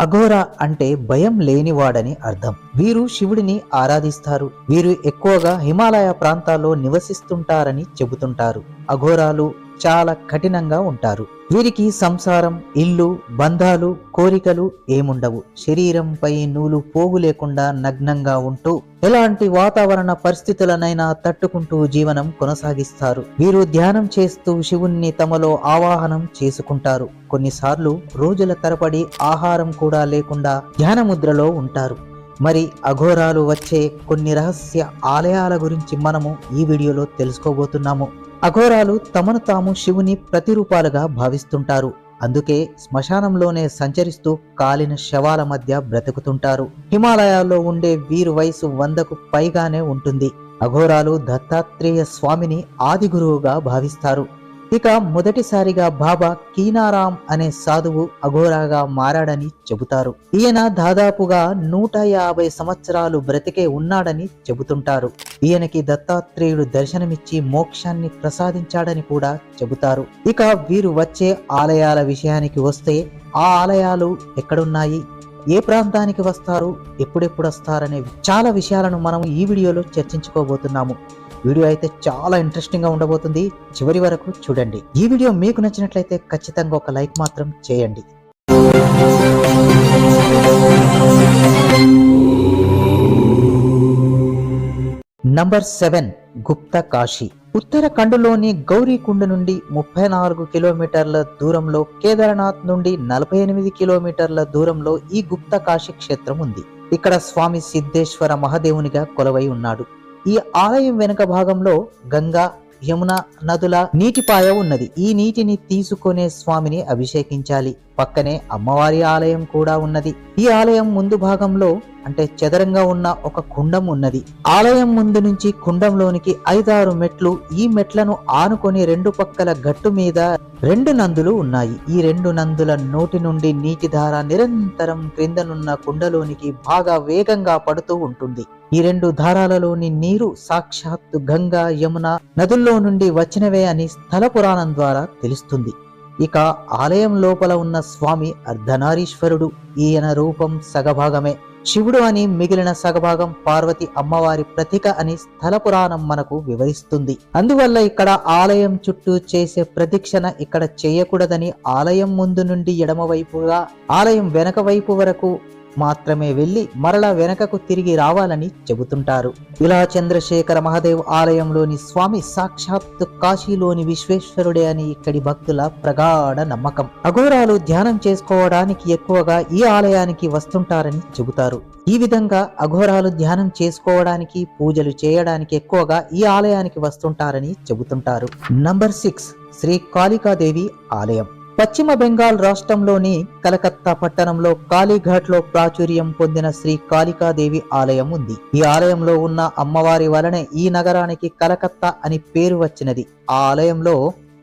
అఘోర అంటే భయం లేనివాడని అర్థం. వీరు శివుడిని ఆరాధిస్తారు. వీరు ఎక్కువగా హిమాలయ ప్రాంతాల్లో నివసిస్తుంటారని చెబుతుంటారు. అఘోరాలు చాలా కఠినంగా ఉంటారు. వీరికి సంసారం ఇల్లు బంధాలు కోరికలు ఏముండవు. శరీరంపై నూలు పోగు లేకుండా నగ్నంగా ఉంటూ ఎలాంటి వాతావరణ పరిస్థితులనైనా తట్టుకుంటూ జీవనం కొనసాగిస్తారు. వీరు ధ్యానం చేస్తూ శివుణ్ణి తమలో ఆవాహనం చేసుకుంటారు. కొన్నిసార్లు రోజుల తరబడి ఆహారం కూడా లేకుండా ధ్యానముద్రలో ఉంటారు. మరి అఘోరాలు వచ్చే కొన్ని రహస్య ఆలయాల గురించి మనము ఈ వీడియోలో తెలుసుకోబోతున్నాము. అఘోరాలు తమను తాము శివుని ప్రతిరూపాలుగా భావిస్తుంటారు. అందుకే శ్మశానంలోనే సంచరిస్తూ కాలిన శవాల మధ్య బ్రతుకుతుంటారు. హిమాలయాల్లో ఉండే వీరు వయసు వందకు పైగానే ఉంటుంది. అఘోరాలు దత్తాత్రేయ స్వామిని ఆది గురువుగా భావిస్తారు. ఇక మొదటిసారిగా బాబా కీనారాం అనే సాధువు అఘోరాగా మారాడని చెబుతారు. ఈయన దాదాపుగా నూట యాభై సంవత్సరాలు బ్రతికే ఉన్నాడని చెబుతుంటారు. ఈయనకి దత్తాత్రేయుడు దర్శనమిచ్చి మోక్షాన్ని ప్రసాదించాడని కూడా చెబుతారు. ఇక వీరు వచ్చే ఆలయాల విషయానికి వస్తే ఆ ఆలయాలు ఎక్కడున్నాయి? ఏ ప్రాంతానికి వస్తారు? ఎప్పుడెప్పుడు వస్తారనే చాలా విషయాలను మనం ఈ వీడియోలో చర్చించుకోబోతున్నాము. వీడియో అయితే చాలా ఇంట్రెస్టింగ్గా ఉండబోతుంది. చివరి వరకు చూడండి. ఈ వీడియో మీకు నచ్చినట్లయితే ఖచ్చితంగా ఒక లైక్ మాత్రం చేయండి. Number seven Gupt Kashi. ఉత్తరాఖండ్లోని గౌరీకుండ నుండి ముప్పై నాలుగు కిలోమీటర్ల దూరంలో కేదార్నాథ్ నుండి నలభై ఎనిమిది కిలోమీటర్ల దూరంలో ఈ గుప్త కాశీ క్షేత్రం ఉంది. ఇక్కడ స్వామి సిద్ధేశ్వర మహాదేవునిగా కొలవై ఉన్నాడు. ఈ ఆలయం వెనుక భాగంలో గంగా యమున నదుల నీటిపాయ ఉన్నది. ఈ నీటిని తీసుకునే స్వామిని అభిషేకించాలి. పక్కనే అమ్మవారి ఆలయం కూడా ఉన్నది. ఈ ఆలయం ముందు భాగంలో అంటే చదరంగా ఉన్న ఒక కుండం ఉన్నది. ఆలయం ముందు నుంచి కుండంలోనికి ఐదారు మెట్లు ఈ మెట్లను ఆనుకొని రెండు పక్కల గట్టు మీద రెండు నందులు ఉన్నాయి. ఈ రెండు నందుల నోటి నుండి నీటి ధార నిరంతరం క్రిందనున్న కుండలోనికి బాగా వేగంగా పడుతూ ఉంటుంది. ఈ రెండు ధారాలలోని నీరు సాక్షాత్తు గంగా యమున నదుల్లో నుండి వచ్చినవే అని స్థల పురాణం ద్వారా తెలుస్తుంది. ఇక ఆలయం లోపల ఉన్న స్వామి అర్ధనారీశ్వరుడు ఈయన రూపం సగభాగమే. శివుడు అని మిగిలిన సగభాగం పార్వతి అమ్మవారి ప్రతీక అని స్థల పురాణం మనకు వివరిస్తుంది. అందువల్ల ఇక్కడ ఆలయం చుట్టూ చేసే ప్రదక్షిణ ఇక్కడ చేయకూడదని ఆలయం ముందు నుండి ఎడమవైపుగా ఆలయం వెనక వైపు వరకు మాత్రమే వెళ్ళి మరల వెనకకు తిరిగి రావాలని చెబుతుంటారు. ఇలా చంద్రశేఖర మహాదేవ్ ఆలయంలోని స్వామి సాక్షాత్ కాశీలోని విశ్వేశ్వరుడే అని ఇక్కడి భక్తుల ప్రగాఢ నమ్మకం. అఘోరాలు ధ్యానం చేసుకోవడానికి ఎక్కువగా ఈ ఆలయానికి వస్తుంటారని చెబుతారు. ఈ విధంగా అఘోరాలు ధ్యానం చేసుకోవడానికి పూజలు చేయడానికి ఎక్కువగా ఈ ఆలయానికి వస్తుంటారని చెబుతుంటారు. నంబర్ సిక్స్ శ్రీ కాళికాదేవి ఆలయం. పశ్చిమ బెంగాల్ రాష్ట్రంలోని కలకత్తా పట్టణంలో కాళీఘాట్లో ప్రాచుర్యం పొందిన శ్రీ కాళికాదేవి ఆలయం ఉంది. ఈ ఆలయంలో ఉన్న అమ్మవారి వలనే ఈ నగరానికి కలకత్తా అని పేరు వచ్చినది. ఆ ఆలయంలో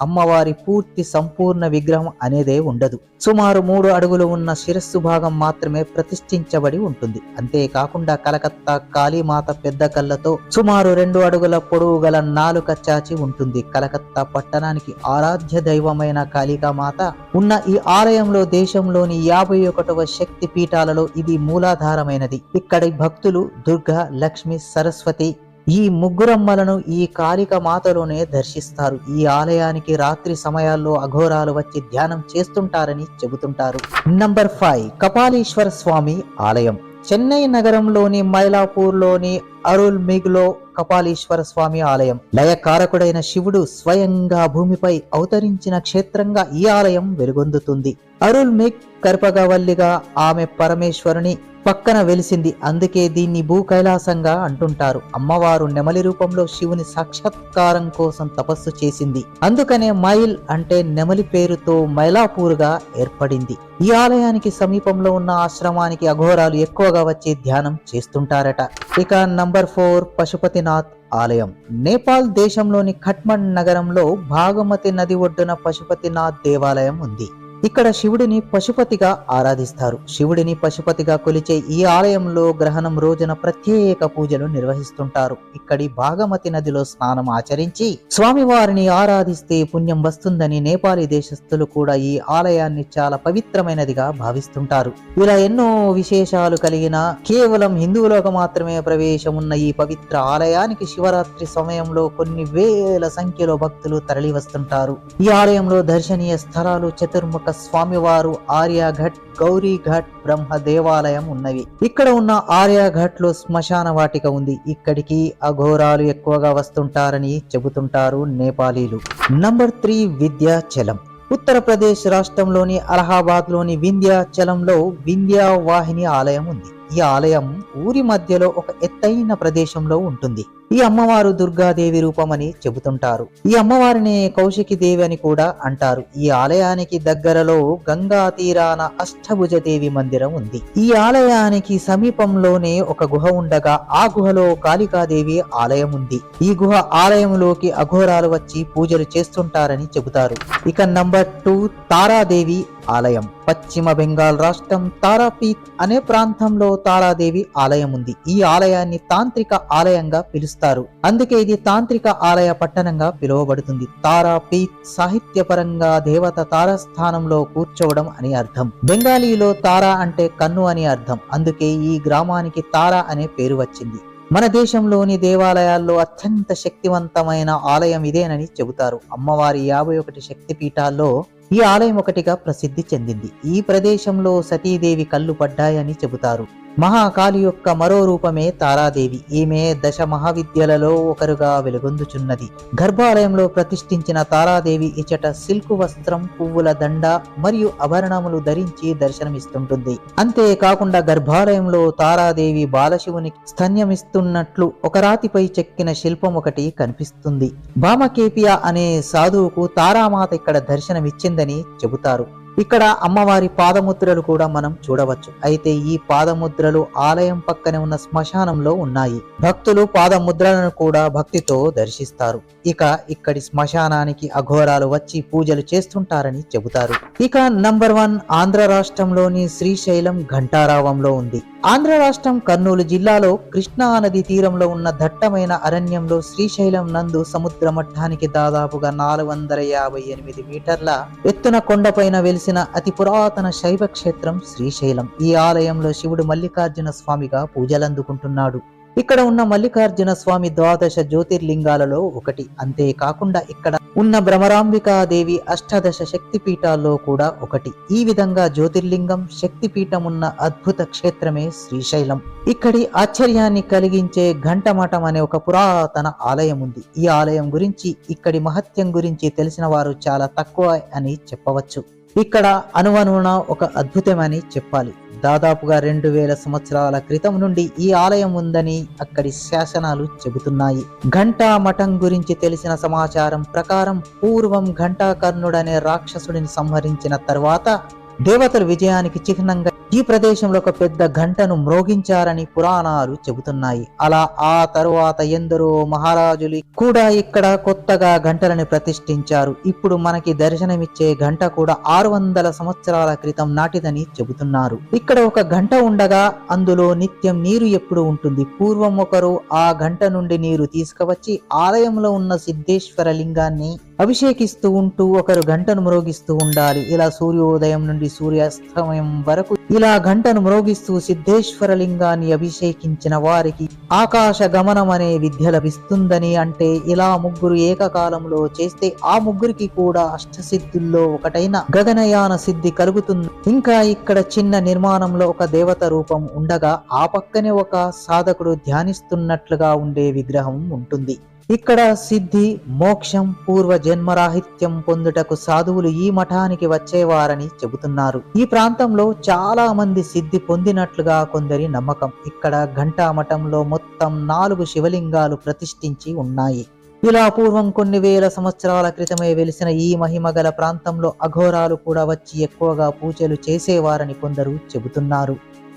అమ్మవారి పూర్తి సంపూర్ణ విగ్రహం అనేదే ఉండదు. సుమారు మూడు అడుగులు ఉన్న శిరస్సు భాగం మాత్రమే ప్రతిష్ఠించబడి ఉంటుంది. అంతేకాకుండా కలకత్తా కాళీమాత పెద్ద కళ్ళతో సుమారు రెండు అడుగుల పొడవు గల నాలుక చాచి ఉంటుంది. కలకత్తా పట్టణానికి ఆరాధ్య దైవమైన కాళికామాత ఉన్న ఈ ఆలయంలో దేశంలోని యాభై ఒకటవ శక్తి పీఠాలలో ఇది మూలాధారమైనది. ఇక్కడి భక్తులు దుర్గా లక్ష్మి సరస్వతి ఈ ముగ్గురమ్మలను ఈ కాళిక మాతలోనే దర్శిస్తారు. ఈ ఆలయానికి రాత్రి సమయాల్లో అఘోరాలు వచ్చి ధ్యానం చేస్తుంటారని చెబుతుంటారు. నంబర్ ఫైవ్ కపాలీశ్వర స్వామి ఆలయం. చెన్నై నగరంలోని మైలాపూర్లోని అరుల్ మిగ్లో కపాలీశ్వర స్వామి ఆలయం. లయకారకుడైన శివుడు స్వయంగా భూమిపై అవతరించిన క్షేత్రంగా ఈ ఆలయం వెలుగొందుతుంది. అరుల్ మిక్ కర్పగవల్లిగా ఆమె పరమేశ్వరుని పక్కన వెలిసింది. అందుకే దీన్ని భూ కైలాసంగా అంటుంటారు. అమ్మవారు నెమలి రూపంలో శివుని సాక్షాత్కారం కోసం తపస్సు చేసింది. అందుకనే మైల్ అంటే నెమలి పేరుతో మైలాపూర్గా ఏర్పడింది. ఈ ఆలయానికి సమీపంలో ఉన్న ఆశ్రమానికి అఘోరాలు ఎక్కువగా వచ్చి ధ్యానం చేస్తుంటారట. ఇక నంబర్ ఫోర్ పశుపతినాథ్ ఆలయం. నేపాల్ దేశంలోని ఖట్మండ్ నగరంలో భాగమతి నది ఒడ్డున పశుపతినాథ్ దేవాలయం ఉంది. ఇక్కడ శివుడిని పశుపతిగా ఆరాధిస్తారు. శివుడిని పశుపతిగా కొలిచే ఈ ఆలయంలో గ్రహణం రోజున ప్రత్యేక పూజలు నిర్వహిస్తుంటారు. ఇక్కడి భాగమతి నదిలో స్నానం ఆచరించి స్వామివారిని ఆరాధిస్తే పుణ్యం వస్తుందని నేపాలీ దేశస్థులు కూడా ఈ ఆలయాన్ని చాలా పవిత్రమైనదిగా భావిస్తుంటారు. ఇలా ఎన్నో విశేషాలు కలిగిన కేవలం హిందువులకు మాత్రమే ప్రవేశం ఉన్న ఈ పవిత్ర ఆలయానికి శివరాత్రి సమయంలో కొన్ని వేల సంఖ్యలో భక్తులు తరలి వస్తుంటారు ఈ ఆలయంలో దర్శనీయ స్థలాలు చతుర్ముఖ స్వామివారు ఆర్యాఘట్ గౌరీఘట్ బ్రహ్మ దేవాలయం ఉన్నవి. ఇక్కడ ఉన్న ఆర్యాఘట్లో శ్మశాన వాటిక ఉంది. ఇక్కడికి అఘోరాలు ఎక్కువగా వస్తుంటారని చెబుతుంటారు నేపాలీలు. నంబర్ త్రీ విద్యాచలం ఉత్తరప్రదేశ్ రాష్ట్రంలోని అలహాబాద్లోని వింధ్యాచలంలో వింధ్యావాహిని ఆలయం ఉంది. ఈ ఆలయం ఊరి మధ్యలో ఒక ఎత్తైన ప్రదేశంలో ఉంటుంది. ఈ అమ్మవారు దుర్గాదేవి రూపమని చెబుతుంటారు. ఈ అమ్మవారిని కౌశికి దేవి అని కూడా అంటారు. ఈ ఆలయానికి దగ్గరలో గంగా తీరాన అష్టభుజ దేవి మందిరం ఉంది. ఈ ఆలయానికి సమీపంలోనే ఒక గుహ ఉండగా ఆ గుహలో కాళికాదేవి ఆలయం ఉంది. ఈ గుహ ఆలయంలోకి అఘోరాలు వచ్చి పూజలు చేస్తుంటారని చెబుతారు. ఇక నంబర్ టూ తారాదేవి ఆలయం. పశ్చిమ బెంగాల్ రాష్ట్రం తారాపీత్ అనే ప్రాంతంలో తారాదేవి ఆలయం ఉంది. ఈ ఆలయాన్ని తాంత్రిక ఆలయంగా పిలుస్తారు. అందుకే ఇది తాంత్రిక ఆలయ పట్టణంగా పిలువబడుతుంది. తారాపీత్ సాహిత్యపరంగా దేవత తారాస్థానంలో కూర్చోవడం అని అర్థం. బెంగాలీలో తారా అంటే కన్ను అని అర్థం. అందుకే ఈ గ్రామానికి తారా అనే పేరు వచ్చింది. మన దేశంలోని దేవాలయాల్లో అత్యంత శక్తివంతమైన ఆలయం ఇదేనని చెబుతారు. అమ్మవారి యాభై ఒకటి శక్తి పీఠాల్లో ఈ ఆలయం ఒకటిగా ప్రసిద్ధి చెందింది. ఈ ప్రదేశంలో సతీదేవి కళ్ళు పడ్డాయని చెబుతారు. మహాకాళి యొక్క మరో రూపమే తారాదేవి. ఈమె దశ మహావిద్యలలో ఒకరుగా వెలుగొందుచున్నది. గర్భాలయంలో ప్రతిష్ఠించిన తారాదేవి ఇచట సిల్కు వస్త్రం పువ్వుల దండ మరియు ఆభరణములు ధరించి దర్శనమిస్తుంటుంది. అంతేకాకుండా గర్భాలయంలో తారాదేవి బాలశివునికి స్తన్యమిస్తున్నట్లు ఒక రాతిపై చెక్కిన శిల్పం ఒకటి కనిపిస్తుంది. భామకేపియా అనే సాధువుకు తారామాత ఇక్కడ దర్శనమిచ్చిందని చెబుతారు. ఇక్కడ అమ్మవారి పాదముద్రలు కూడా మనం చూడవచ్చు. అయితే ఈ పాదముద్రలు ఆలయం పక్కనే ఉన్న శ్మశానంలో ఉన్నాయి. భక్తులు పాదముద్రలను కూడా భక్తితో దర్శిస్తారు. ఇక ఇక్కడి శ్మశానానికి అఘోరాలు వచ్చి పూజలు చేస్తుంటారని చెబుతారు. ఇక నంబర్ వన్ ఆంధ్ర రాష్ట్రంలోని శ్రీశైలం ఘంటారావంలో ఉంది. ఆంధ్ర రాష్ట్రం కర్నూలు జిల్లాలో కృష్ణా నది తీరంలో ఉన్న దట్టమైన అరణ్యంలో శ్రీశైలం నందు సముద్ర మట్టానికి దాదాపుగా నాలుగు వందల యాభై ఎనిమిది మీటర్ల ఎత్తున కొండపైన వెలిసిన అతి పురాతన శైవ క్షేత్రం శ్రీశైలం. ఈ ఆలయంలో శివుడు మల్లికార్జున స్వామిగా పూజలందుకుంటున్నాడు. ఇక్కడ ఉన్న మల్లికార్జున స్వామి ద్వాదశ జ్యోతిర్లింగాలలో ఒకటి. అంతేకాకుండా ఇక్కడ ఉన్న భ్రమరాంబికాదేవి అష్టాదశ శక్తి పీఠాల్లో కూడా ఒకటి. ఈ విధంగా జ్యోతిర్లింగం శక్తిపీఠం ఉన్న అద్భుత క్షేత్రమే శ్రీశైలం. ఇక్కడి ఆశ్చర్యాన్ని కలిగించే ఘంటమఠం అనే ఒక పురాతన ఆలయం ఉంది. ఈ ఆలయం గురించి ఇక్కడి మహత్యం గురించి తెలిసిన వారు చాలా తక్కువ అని చెప్పవచ్చు. ఇక్కడ అనువనున ఒక అద్భుతమని చెప్పాలి. దాదాపుగా రెండు వేల సంవత్సరాల క్రితం నుండి ఈ ఆలయం ఉందని అక్కడి శాసనాలు చెబుతున్నాయి. ఘంటా మఠం గురించి తెలిసిన సమాచారం ప్రకారం పూర్వం ఘంటాకర్ణుడనే రాక్షసుడిని సంహరించిన తర్వాత దేవతల విజయానికి చిహ్నంగా ఈ ప్రదేశంలో ఒక పెద్ద గంటను మ్రోగించారని పురాణాలు చెబుతున్నాయి. అలా ఆ తరువాత ఎందరో మహారాజులు కూడా ఇక్కడ కొత్తగా గంటలని ప్రతిష్ఠించారు. ఇప్పుడు మనకి దర్శనమిచ్చే గంట కూడా ఆరు వందల సంవత్సరాల క్రితం నాటిదని చెబుతున్నారు. ఇక్కడ ఒక గంట ఉండగా అందులో నిత్యం నీరు ఎప్పుడు ఉంటుంది. పూర్వం ఒకరు ఆ గంట నుండి నీరు తీసుకువచ్చి ఆలయంలో ఉన్న సిద్ధేశ్వర లింగాన్ని అభిషేకిస్తూ ఉంటూ ఒకరు గంటను మ్రోగిస్తూ ఉండాలి. ఇలా సూర్యోదయం నుండి సూర్యాస్తమయం వరకు ఇలా గంటను మ్రోగిస్తూ సిద్ధేశ్వర లింగాన్ని అభిషేకించిన వారికి ఆకాశ గమనం అనే విద్య లభిస్తుందని అంటే ఇలా ముగ్గురు ఏకకాలంలో చేస్తే ఆ ముగ్గురికి కూడా అష్టసిద్ధుల్లో ఒకటైన గగనయాన సిద్ధి కలుగుతుంది. ఇంకా ఇక్కడ చిన్న నిర్మాణంలో ఒక దేవత రూపం ఉండగా ఆ పక్కనే ఒక సాధకుడు ధ్యానిస్తున్నట్లుగా ఉండే విగ్రహం ఉంటుంది. ఇక్కడ సిద్ధి మోక్షం పూర్వ జన్మరాహిత్యం పొందుటకు సాధువులు ఈ మఠానికి వచ్చేవారని చెబుతున్నారు. ఈ ప్రాంతంలో చాలా మంది సిద్ధి పొందినట్లుగా కొందరి నమ్మకం. ఇక్కడ ఘంటా మఠంలో మొత్తం నాలుగు శివలింగాలు ప్రతిష్ఠించి ఉన్నాయి. ఇలా పూర్వం కొన్ని వేల సంవత్సరాల క్రితమే వెలిసిన ఈ మహిమగల ప్రాంతంలో అఘోరాలు కూడా వచ్చి ఎక్కువగా పూజలు చేసేవారని కొందరు చెబుతున్నారు.